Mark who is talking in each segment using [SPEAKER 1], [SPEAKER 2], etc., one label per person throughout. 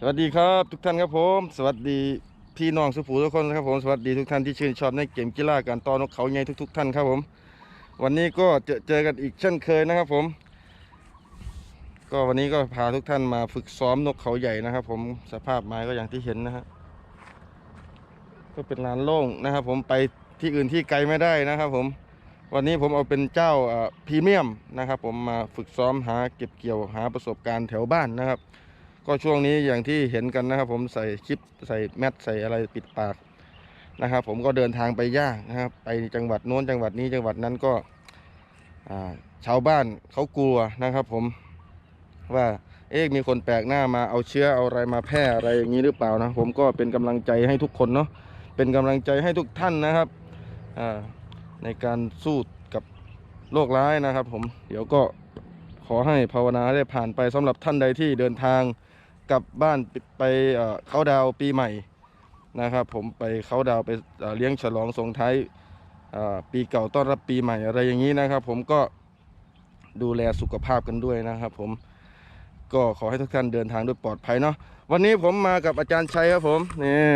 [SPEAKER 1] สวัสดีครับทุกท่านครับผม สวัสดีพี่น้องสุภูทุกคนครับผมสวัสดีทุกท่านที่ชื่นชอบในเกมกีฬาการต่อนกเขาใหญ่ทุก ๆ ท่านครับผม วันนี้ก็เจอเจอกันอีกเช่นเคยนะครับผม ก็วันนี้ก็พาทุกท่านมาฝึกซ้อมนกเขาใหญ่นะครับ ผมสภาพไม้ก็อย่างที่เห็นนะฮะก็เป็นลานโล่งนะครับ ผมไปที่อื่นที่ไกลไม่ได้นะครับ ผม วันนี้ผมเอาเป็นเจ้าพรีเมียมนะครับ ผมมาฝึกซ้อมหาเก็บเกี่ยวหาประสบการณ์แถวบ้านนะครับ ก็ช่วงนี้อย่างที่เห็นกันนะครับผมใส่คลิปใส่แมสใส่อะไรปิดปากนะครับ ผมก็เดินทางไปยากนะครับไปจังหวัดโน้นจังหวัดนี้จังหวัดนั้นก็ชาวบ้านเขากลัวนะครับ ผมว่าเอ๊ะมีคนแปลกหน้ามาเอาเชื้อเอาอะไรมาแพร่อะไรอย่างนี้หรือเปล่านะผมก็เป็นกำลังใจให้ทุกคนเนาะเป็นกำลังใจให้ทุกท่านนะครับในการสู้กับโรคร้ายนะครับ ผมเดี๋ยวก็ขอให้ภาวนาได้ผ่านไปสำหรับท่านใดที่เดินทาง กลับบ้านไปไปเอ่อเข้าดาวน์ปีใหม่นะครับ ผมไปเข้าดาวน์ไปเอ่อเลี้ยงฉลองส่งท้ายเอ่อปีเก่าต้อนรับปีใหม่อะไรอย่างนี้นะครับ ผมก็ดูแลสุขภาพกันด้วยนะครับ ผมก็ขอให้ทุกท่านเดินทางด้วยปลอดภัยเนาะวันนี้ผมมากับอาจารย์ชัยครับผมนี่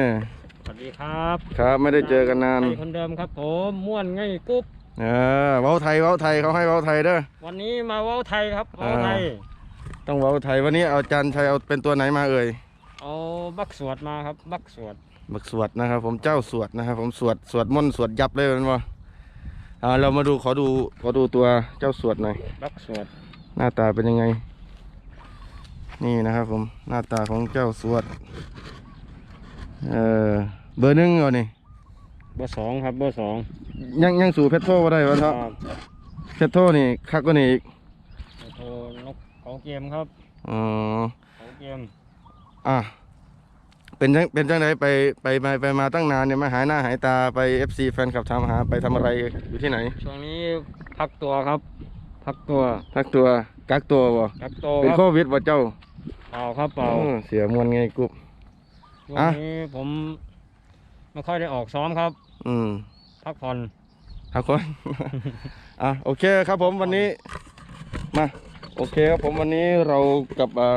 [SPEAKER 2] สวัสดีครับ
[SPEAKER 1] ครับไม่ได้เจอกันนาน
[SPEAKER 2] ใครคนเดิมครับ ผมม่วนง่ายกุ๊บ
[SPEAKER 1] เออเว้าไทยเว้าไทยเขาให้เว้าไทยเด้อ
[SPEAKER 2] วันนี้มาเว้าไทยครับเว้าไทย
[SPEAKER 1] ต้องเว้าไทยวันนี้เอาอาจารย์ชัยเอาเป็นตัวไหนมาเอ่ย
[SPEAKER 2] เอาบักสวดมาครับ บักสวด
[SPEAKER 1] บักสวดนะครับ ผมเจ้าสวดนะครับ ผมสวดสวดมนต์สวดยับเลยแมันบ่อ่าเรามาดูขอดูขอดูตัวเจ้าสวดหน่อย
[SPEAKER 2] บักสวด
[SPEAKER 1] หน้าตาเป็นยังไง นี่นะครับ ผมหน้าตาของเจ้าสวดเออเบอร์หนึ่งก่อนนี่
[SPEAKER 2] เบอร์สองครับเบอร์สอง
[SPEAKER 1] ยังยังสู่เพชรโทว่าได้วะ
[SPEAKER 2] ค
[SPEAKER 1] เถ
[SPEAKER 2] รั
[SPEAKER 1] อะ
[SPEAKER 2] บ
[SPEAKER 1] เพชรโทนี่คักก็นี่อีก
[SPEAKER 2] โทร นกเขาเกมครับ
[SPEAKER 1] อ๋อ
[SPEAKER 2] เขาเกม
[SPEAKER 1] อะเป็นจังเป็นจังไดไปไปไปไปมาตั้งนานเนี่ยมาหายหน้าหายตาไป FC แฟนคลับถามหาไปทำอะไรอยู่ที่ไหน
[SPEAKER 2] ช่วงนี้พักตัวครับ พักตัว
[SPEAKER 1] ทักตัวกักตัวบ่
[SPEAKER 2] พักตัว
[SPEAKER 1] เป็น
[SPEAKER 2] ค
[SPEAKER 1] โครับวิดบ่เจ้า
[SPEAKER 2] เปล่าครับเปล่า
[SPEAKER 1] อืมเสียมวลไงกุบ
[SPEAKER 2] ช่วง
[SPEAKER 1] อะ
[SPEAKER 2] นี้ผมไม่ค่อยได้ออกซ้อมครับ
[SPEAKER 1] อืม
[SPEAKER 2] พักผ่อน
[SPEAKER 1] ทุกคน อะโอเคครับผมวันนี้ มา โอเคครับผมวันนี้เรากับอ่า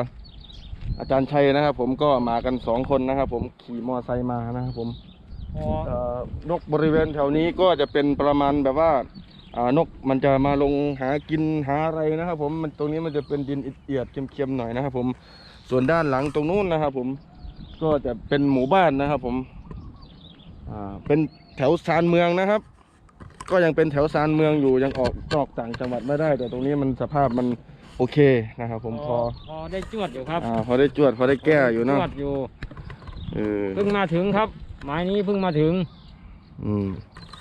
[SPEAKER 1] อาจารย์ชัยนะครับ ผมก็มากันสองคนนะครับ ผมขี่มอไซค์มานะครับผม
[SPEAKER 2] พอ
[SPEAKER 1] เอ่อนกบริเวณแถวนี้ก็จะเป็นประมาณแบบว่าอ่านกมันจะมาลงหากินหาอะไรนะครับ ผมมันตรงนี้มันจะเป็นดินเอียดๆเค็มๆหน่อยนะครับ ผมส่วนด้านหลังตรงนู้นนะครับ ผมก็จะเป็นหมู่บ้านนะครับ ผมอ่าเป็นแถวชานเมืองนะครับ ก็ยังเป็นแถวชานเมืองอยู่ยังออกนอกต่างจังหวัดไม่ได้ แต่ตรงนี้มันสภาพมัน โอเคนะครับ ผมพอ
[SPEAKER 2] พอได้จวดอยู่ครับ
[SPEAKER 1] อ่าพอได้จวดพอได้แก้อยู่เนาะ
[SPEAKER 2] จวดอยู่
[SPEAKER 1] เออ
[SPEAKER 2] เพิ่งมาถึงครับหมายนี้เพิ่งมาถึง
[SPEAKER 1] อืม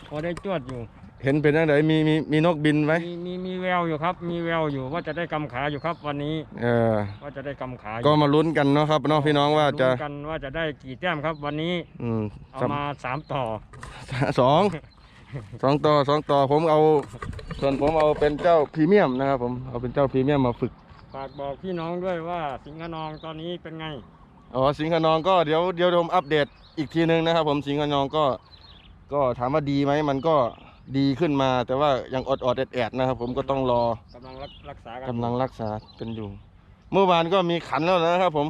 [SPEAKER 2] พอได้จวดอยู่
[SPEAKER 1] เห็นเป็นยังไงมีมีมีนกบินไหม
[SPEAKER 2] มีมีมีแววอยู่ครับ มีแววอยู่ว่าจะได้กำขาอยู่ครับ วันนี้
[SPEAKER 1] เออ
[SPEAKER 2] ว่าจะได้กำขาอยู่
[SPEAKER 1] ก็มาลุ้นกันเนาะครับเน้องพี่น้องว่าจะ
[SPEAKER 2] ลุ้นกันว่าจะได้กี่แต้มครับ วันนี้
[SPEAKER 1] อืม
[SPEAKER 2] เอา
[SPEAKER 1] สัม
[SPEAKER 2] มาสามต่อ
[SPEAKER 1] สอง สองต่อสองต่อผมเอา ส่วนผมเอาเป็นเจ้าพรีเมียมนะครับ ผมเอาเป็นเจ้าพรีเมียมมาฝึก
[SPEAKER 2] ฝากบอกพี่น้องด้วยว่าสิงห์ขนองตอนนี้เป็นไง
[SPEAKER 1] อ๋อสิงห์ขนองก็เดี๋ยวเดี๋ยวผมอัปเดตอีกทีนึงนะครับ ผมสิงห์ขนองก็ ก็ถามว่าดีไหมมันก็ดีขึ้นมา แต่ว่ายังอดอดแอดแอดนะครับ ผมก็ต้องรอ กำ
[SPEAKER 2] ลังรักรักษากัน
[SPEAKER 1] กำลังรักษาเป็นอยู่ เมื่อวานก็มีขันแล้วนะครับ ผม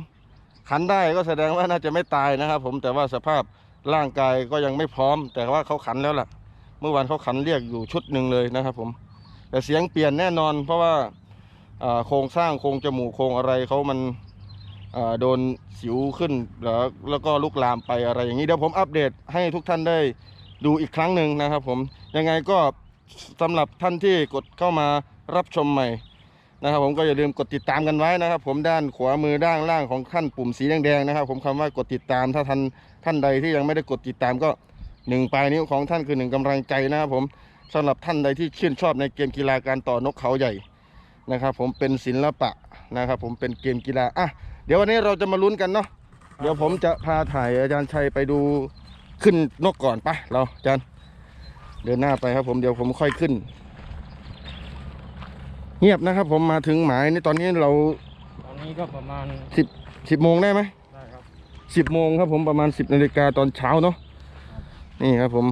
[SPEAKER 1] ขันได้ก็แสดงว่าน่าจะไม่ตายนะครับ ผมแต่ว่าสภาพร่างกายก็ยังไม่พร้อม แต่ว่าเขาขันแล้วล่ะเมื่อวานเขาขันเรียกอยู่ชุดหนึ่งเลยนะครับ ผม แต่เสียงเปลี่ยนแน่นอน เพราะว่าโครงสร้างโครงจมูกโครงอะไรเขามันโดนสิวขึ้นแล้วแล้วก็ลุกลามไปอะไรอย่างนี้เดี๋ยวผมอัปเดตให้ทุกท่านได้ดูอีกครั้งหนึ่งนะครับ ผมยังไงก็สำหรับท่านที่กดเข้ามารับชมใหม่นะครับ ผมก็อย่าลืมกดติดตามกันไว้นะครับ ผมด้านขวามือด้านล่างของท่านปุ่มสีแดงๆนะครับ ผมคำว่ากดติดตามถ้าท่านท่านใดที่ยังไม่ได้กดติดตามก็ หนึ่งปลายนิ้วของท่านคือหนึ่งกำลังใจนะครับผมสำหรับท่านใดที่ชื่นชอบในเกมกีฬาการต่อนกเขาใหญ่นะครับ ผมเป็นศิลปะนะครับ ผมเป็นเกมกีฬาอะเดี๋ยววันนี้เราจะมาลุ้นกันเนาะเดี๋ยวผมจะพาถ่ายอาจารย์ชัยไปดูขึ้นนกก่อนไปะเราอาจารย์เดินหน้าไปครับ ผมเดี๋ยวผมค่อยขึ้น เงียบนะครับ ผมมาถึงหมายนี่ตอนนี้เรา
[SPEAKER 2] ตอนนี้ก็ประมาณ
[SPEAKER 1] สิบสิบโมงได้ไหม
[SPEAKER 2] ได้ครับ
[SPEAKER 1] สิบโมงครับ ผมประมาณสิบนาฬิกาตอนเช้าเนาะ นี่ครับผม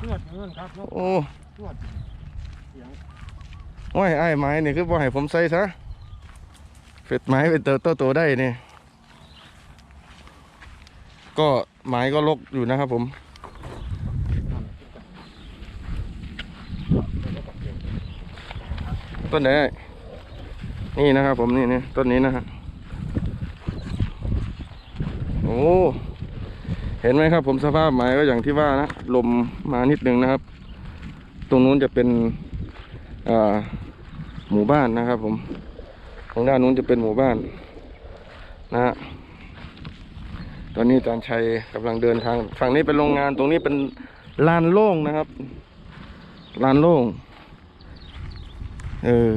[SPEAKER 2] จวดเงินครับนก
[SPEAKER 1] โอ้
[SPEAKER 2] จวดเสียง
[SPEAKER 1] โอ้ยไอ้ายไม้นี่คือบ่ให้ผมใส่ซะเฟ็ดไม้เป็นเติบโตโตได้นี่ก็ไม้ก็ลกอยู่นะครับผมต้นไหนนี่นะครับผมนี่นี่ต้นนี้นะฮะโอ้ เห็นไหมครับ ผมสภาพไม้ก็อย่างที่ว่านะลมมานิดนึงนะครับ ตรงนู้นจะเป็นหมู่บ้านนะครับ ผมทางด้านนู้นจะเป็นหมู่บ้านนะฮะตอนนี้อาจารย์ชัยกำลังเดินทาง ฝั่งนี้เป็นโรงงานตรงนี้เป็นลานโล่งนะครับลานโล่งเออ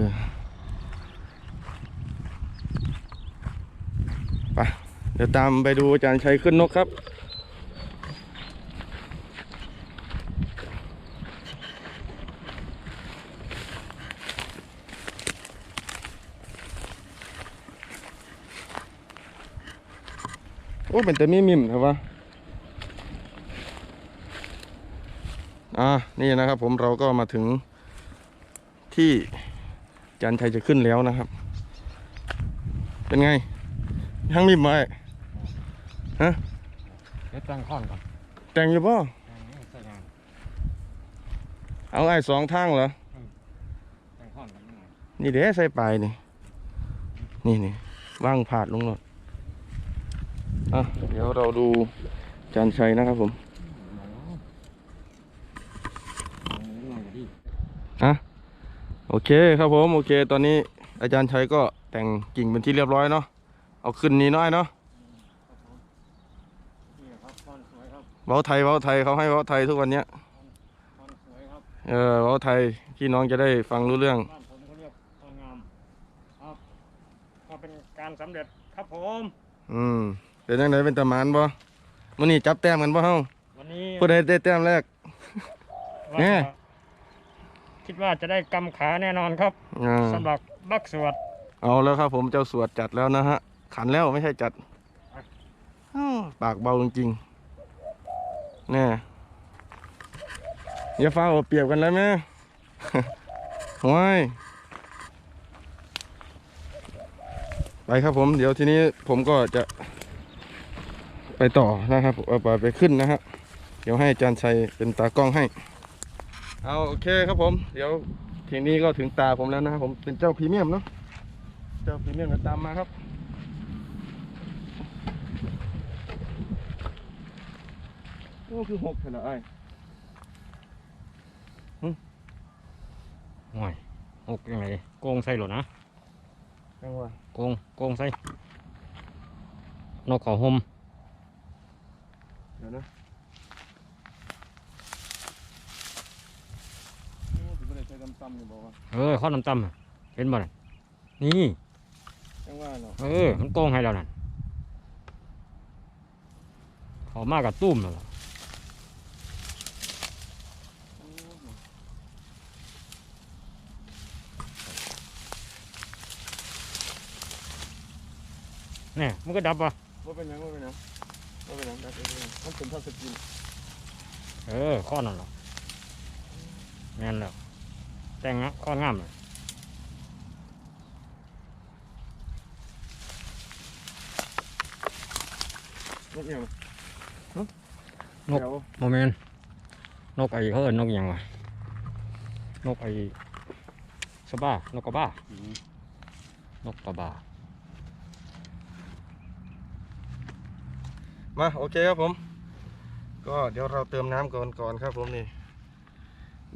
[SPEAKER 1] ไปเดี๋ยวตามไปดูอาจารย์ชัยขึ้นนกครับ อ้เป็นแต่มีมิมครับวะอ่านี่นะครับ ผมเราก็มาถึงที่จันชัยจะขึ้นแล้วนะครับ เป็นไงทั้งริมไหมฮะ
[SPEAKER 2] เดี๋ยวตั้งข้อนก่อน
[SPEAKER 1] แต่งอยู่ป่ะ
[SPEAKER 2] ตั้งนี้ใส่งาน
[SPEAKER 1] เอาไอ้สองทางเหรอ
[SPEAKER 2] ตั้งข้อนกันยังไง
[SPEAKER 1] นี่เด้ใส่ปลายนี่ นี่นี่ว่างผาดลงหน่อย อะเดี๋ยวเราดูจันชัยนะครับผมฮะโอเคครับผมโอเค ตอนนี้อาจารย์ชัยก็แต่งกิ่งเป็นที่เรียบร้อยเนาะเอาขึ้นนี้น้อยเนาะ
[SPEAKER 2] นี่ครับข้อนสวยครับ
[SPEAKER 1] เว้าไทยเว้าไทยเขาให้เว้าไทยทุกวันเนี้ย
[SPEAKER 2] ข้อนสวยครับ
[SPEAKER 1] เออเว้าไทยพี่น้องจะได้ฟังรู้เรื่อง
[SPEAKER 2] บ้านผมเขาเรียกข้อนงามครับก็เป็นการสำเร็จครับผม
[SPEAKER 1] อืม เป็นยังไงเป็นตะหมานบ่มื้อนี้จับแต้มกันบ่เฮา
[SPEAKER 2] วันนี้
[SPEAKER 1] ผู้ใดได้แต้มแรก
[SPEAKER 2] ว่า
[SPEAKER 1] แน่
[SPEAKER 2] จะคิดว่าจะได้กำขาแน่นอนครับ
[SPEAKER 1] อ่า
[SPEAKER 2] สำหรับบักสวด
[SPEAKER 1] เอาแล้วครับผมเจ้าสวดจัดแล้วนะฮะ ขันแล้วไม่ใช่จัดอ้าวปากเบาจริงๆแน่อย่าฟ้าเอาเปรียบกันเลยแม่ห้วยไปครับผม เดี๋ยวทีนี้ผมก็จะ ไปต่อนะครับเอาไปไปขึ้นนะฮะเดี๋ยวให้อาจารย์ชัยเป็นตากล้องให้ เอาโอเคครับผม เดี๋ยวทีนี้ก็ถึงตาผมแล้วนะครับผมเป็นเจ้าพรีเมียมเนาะเจ้าพรีเมียมก็ตามมาครับโอ้คือหกเถอะนะไอ้าย
[SPEAKER 2] ห่วยหกยังไงโกงใส่หรอนะ
[SPEAKER 1] จังหวะ
[SPEAKER 2] โกงโกงใส่นกเขาห่ม
[SPEAKER 1] เดี๋ยวนะโอ้ถือว่าได้ใช้ตำๆอยู่บอกว่า
[SPEAKER 2] เออข้อน้ำตำอะเห็นบ่น่ะนี่
[SPEAKER 1] จังหวะเนาะ
[SPEAKER 2] เออมันโกงให้แล้วนั่นเขามากับตุ้มแล้วล่ะเนี่ยมันก็ดับว่ะ
[SPEAKER 1] ว่าเป็นหยังว่าเป็นหยัง ว่าเป็นหยังได้เป็นหยังมันเป็นท่าสกิน
[SPEAKER 2] เออข้อนั่นหรอแม่นแล้วแต่งงะข้องามเลย
[SPEAKER 1] นกเอี่ยง
[SPEAKER 2] นก
[SPEAKER 1] แถว
[SPEAKER 2] โมเมนนกไอ้เขาเอิ้นนกหยังวะนกไอ้สบ้านกกระบ้านกกระบ้า
[SPEAKER 1] มาโอเคครับผม ก็เดี๋ยวเราเติมน้ำก่อนก่อนครับผมนี่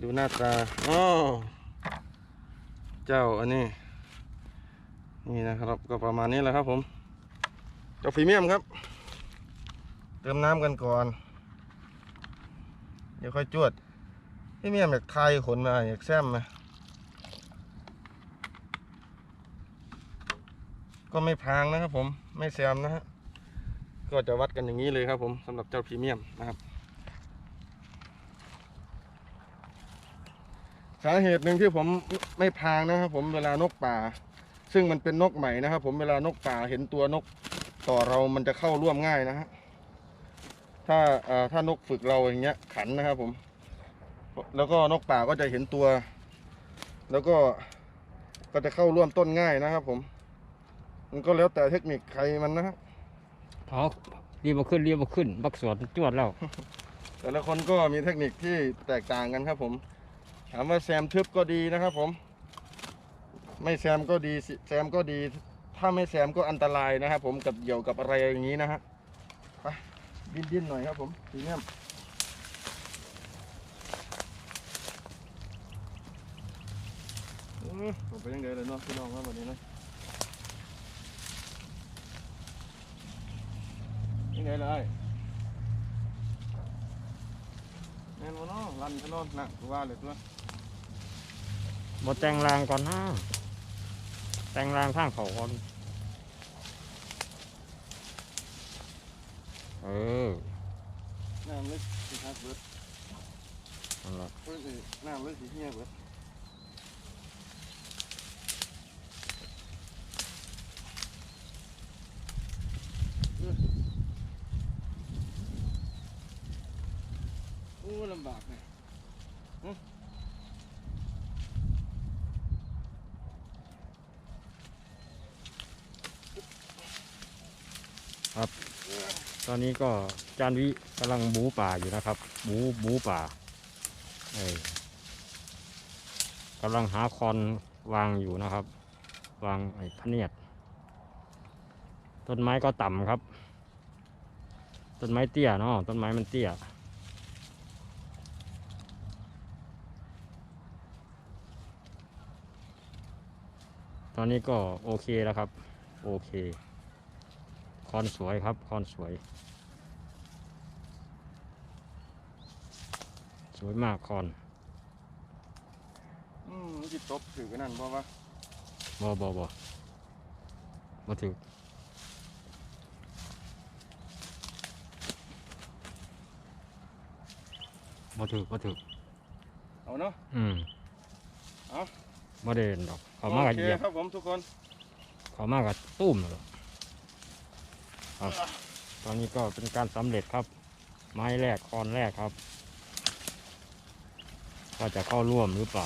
[SPEAKER 1] ดูหน้าตาอ๋อเจ้าอันนี้ นี่นะครับก็ประมาณนี้แหละครับผมเจ้าพรีเมียมครับ เติมน้ำกันก่อน เดี๋ยวค่อยจวดพรีเมียมอยากไทยขนมาอยากแซมมาก็ไม่พางนะครับผมไม่แซมนะฮะ ก็จะวัดกันอย่างนี้เลยครับผมสำหรับเจ้าพรีเมียมนะครับ สาเหตุหนึ่งที่ผมไม่พางนะครับผมเวลานกป่า ซึ่งมันเป็นนกใหม่นะครับ ผมเวลานกป่าเห็นตัวนกต่อเรามันจะเข้าร่วมง่ายนะฮะถ้าถ้านกฝึกเราอย่างเงี้ยขันนะครับผม แล้วก็นกป่าก็จะเห็นตัว แล้วก็ก็จะเข้าร่วมต้นง่ายนะครับผม มันก็แล้วแต่เทคนิคใครมันนะฮะ
[SPEAKER 2] เผารีบมาขึ้นรีบมาขึ้น บักสวนจวดแล้ว
[SPEAKER 1] แต่ละคนก็มีเทคนิคที่แตกต่างกันครับผม ถามว่าแซมทึบก็ดีนะครับผม ไม่แซมก็ดีแซมก็ดี ถ้าไม่แซมก็อันตรายนะครับผมกับเหยี่ยวกับอะไรอย่างนี้นะฮะไปดิ้นดิ้นหน่อยครับผมพรีเมียมอื้ผมไปยังไงเลยเนาะพี่น้องครับวันนี้นะ ยังไงเลยแน่นอนเนาะรันถนนนะกูว่าเลยตัว
[SPEAKER 2] บ่แต่งรางก่อนนะแต่งรางข้างเขาก่อนเออ
[SPEAKER 1] น้ำลึกสิครับเบิด
[SPEAKER 2] นั่นละ
[SPEAKER 1] เพิ่นสิน้ำลึกสิเฮียเบิดโอ้ลำบากเนี่ย
[SPEAKER 2] ตอนนี้ก็จานวิกำลังบูป่าอยู่นะครับ บูบูป่ากำลังหาคอนวางอยู่นะครับ วางไอ้พเนียดต้นไม้ก็ต่ำครับต้นไม้เตี้ยเนาะต้นไม้มันเตี้ยตอนนี้ก็โอเคแล้วครับ โอเค คอนสวยครับคอนสวย สวยมากคอน
[SPEAKER 1] อืมมันจิตบถือกันนั่นเพราะว่า
[SPEAKER 2] บอบอบอมาถึงมาถึงมาถึง
[SPEAKER 1] เอาเนาะ
[SPEAKER 2] อืม
[SPEAKER 1] เอา
[SPEAKER 2] มาเดินดอกเขามากกับ
[SPEAKER 1] โอเค
[SPEAKER 2] เหยียบ
[SPEAKER 1] ครับผมทุกคน
[SPEAKER 2] เขามากกับตุ้มเลย ครับ ตอนนี้ก็เป็นการสำเร็จครับ ไม้แรกคอนแรกครับ ว่าจะเข้าร่วมหรือเปล่า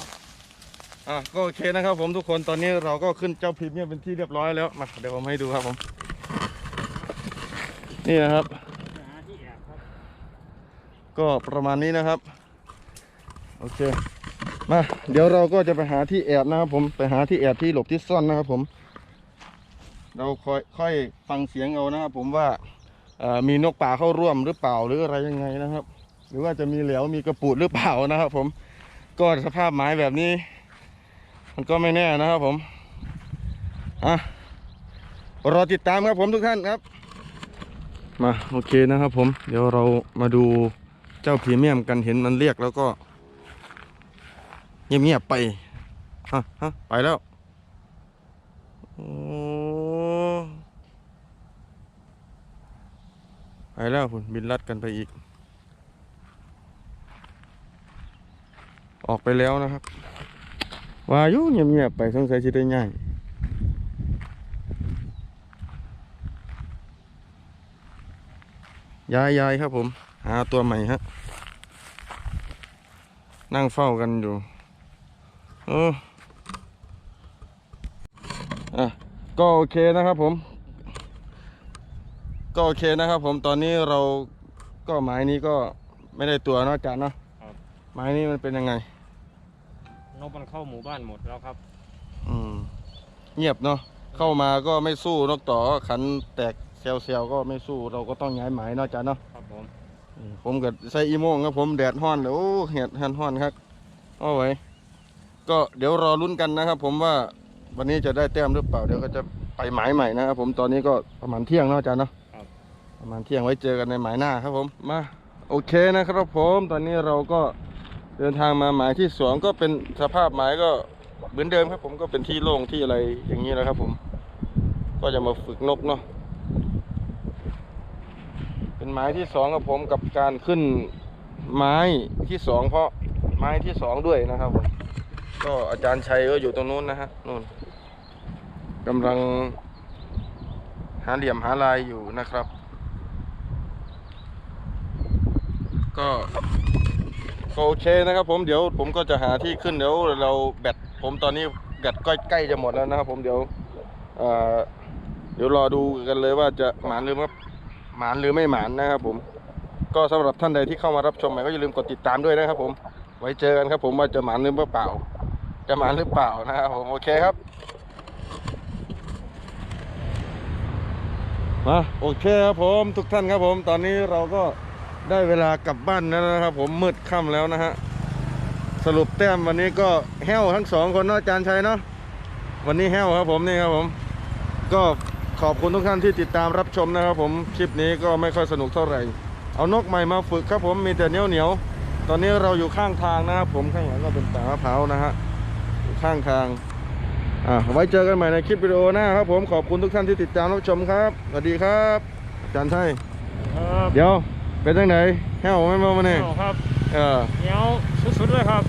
[SPEAKER 1] อะก็โอเคนะครับผมทุกคนตอนนี้เราก็ขึ้นเจ้าพรีเมียมเป็นที่เรียบร้อยแล้วมาเดี๋ยวผมให้ดูครับผม นี่นะครับ ก็ประมาณนี้นะครับ โอเค มา เดี๋ยวเราก็จะไปหาที่แอบนะครับผมไปหาที่แอบที่หลบที่ซ่อนนะครับผม เราค่อยค่อยฟังเสียงเอานะครับ ผมว่ามีนกป่าเข้าร่วมหรือเปล่าหรืออะไรยังไงนะครับ หรือว่าจะมีเหลวมีกระปุดหรือเปล่านะครับ ผมก็สภาพไม้แบบนี้ มันก็ไม่แน่นะครับ ผมอะรอติดตามครับผมทุกท่านครับ มาโอเคนะครับ ผม เดี๋ยวเรามาดูเจ้าพรีเมียมกันเห็นมันเรียกแล้วก็ เงียบๆไปฮะฮะไปแล้วโอ้ ไปแล้วคุณบินลัดกันไปอีก ออกไปแล้วนะครับ วายุเงียบๆไปสงสัยจะได้ง่ายยายยายครับผม หาตัวใหม่ฮะ นั่งเฝ้ากันอยู่เอออะก็โอเคนะครับผม ก็โอเคนะครับ ผมตอนนี้เราก็หมายนี้ก็ไม่ได้ตัวเนอกจากเนาะ
[SPEAKER 2] ครับ
[SPEAKER 1] หมายนี้มันเป็นยังไง
[SPEAKER 2] นกมันเข้าหมู่บ้านหมดแล้วครับ
[SPEAKER 1] อืม เงียบเนาะเข้ามาก็ไม่สู้นกต่อขันแตกเซลเซลก็ไม่สู้เราก็ต้องย้ายหมายเนอกจากเนาะ
[SPEAKER 2] ครับผม
[SPEAKER 1] อืมผมกับใส่อีโมงครับผมแดดห้อนเลยโอ้เห็ดหันห้อนครับเอาไว้ ก็เดี๋ยวรอลุ้นกันนะครับ ผมว่าวันนี้จะได้แต้มหรือเปล่าเดี๋ยวก็จะไปหมายใหม่นะครับผมตอนนี้ก็ประมาณเที่ยงเนาะอาจารย์เนาะ
[SPEAKER 2] ครับ
[SPEAKER 1] ประมาณเที่ยงไว้เจอกันในหมายหน้าครับผมมาโอเคนะครับผมตอนนี้เราก็เดินทางมาหมายที่สองก็เป็นสภาพหมายก็เหมือนเดิมครับผมก็เป็นที่โล่งที่อะไรอย่างนี้แหละครับผม ก็จะมาฝึกนกเนาะเป็นหมายที่สองกับผมกับการขึ้นไม้ที่สองเพราะไม้ที่สองด้วยนะครับผมก็อาจารย์ชัยก็อยู่ตรงนู้นนะฮะนู่นกำลังหาเหลี่ยมหาลายอยู่นะครับ ก็ก็โอเคนะครับผมเดี๋ยวผมก็จะหาที่ขึ้นเดี๋ยวเราแบตผมตอนนี้แบตก็ใกล้จะหมดแล้วนะครับผมเดี๋ยวเอ่อเดี๋ยวรอดูกันเลยว่าจะหมานหรือว่าหมานหรือไม่หมานนะครับผมก็สำหรับท่านใดที่เข้ามารับชมใหม่ก็อย่าลืมกดติดตามด้วยนะครับผมไว้เจอกันครับผมว่าจะหมานหรือเปล่า จะหมานหรือเปล่านะครับผมโอเคครับมาโอเคครับผมทุกท่านครับผมตอนนี้เราก็ ได้เวลากลับบ้านแล้วนะครับ ผมมืดค่ำแล้วนะฮะสรุปแต้มวันนี้ก็แห้วทั้งสองคนเนาะอาจารย์ชัยเนาะวันนี้แห้วครับผมนี่ครับผม ก็ขอบคุณทุกท่านที่ติดตามรับชมนะครับ ผมคลิปนี้ก็ไม่ค่อยสนุกเท่าไหร่ เอานกใหม่มาฝึกครับผมมีแต่เหนียวเหนียวๆตอนนี้เราอยู่ข้างทางนะครับ ผมข้างหลังก็เป็นป่ามะพร้าวนะฮะอยู่ข้างทางอะไว้เจอกันใหม่ในคลิปวิดีโอหน้าครับ ผมขอบคุณทุกท่านที่ติดตามรับชมครับสวัสดีครับอาจารย์ชัย
[SPEAKER 2] ครับ
[SPEAKER 1] เดี๋ยว เป็นจังไหนแห้วไหมมาเนี่ย
[SPEAKER 2] เอาครับ
[SPEAKER 1] เออ
[SPEAKER 2] เหนียวสุดๆเลยครับ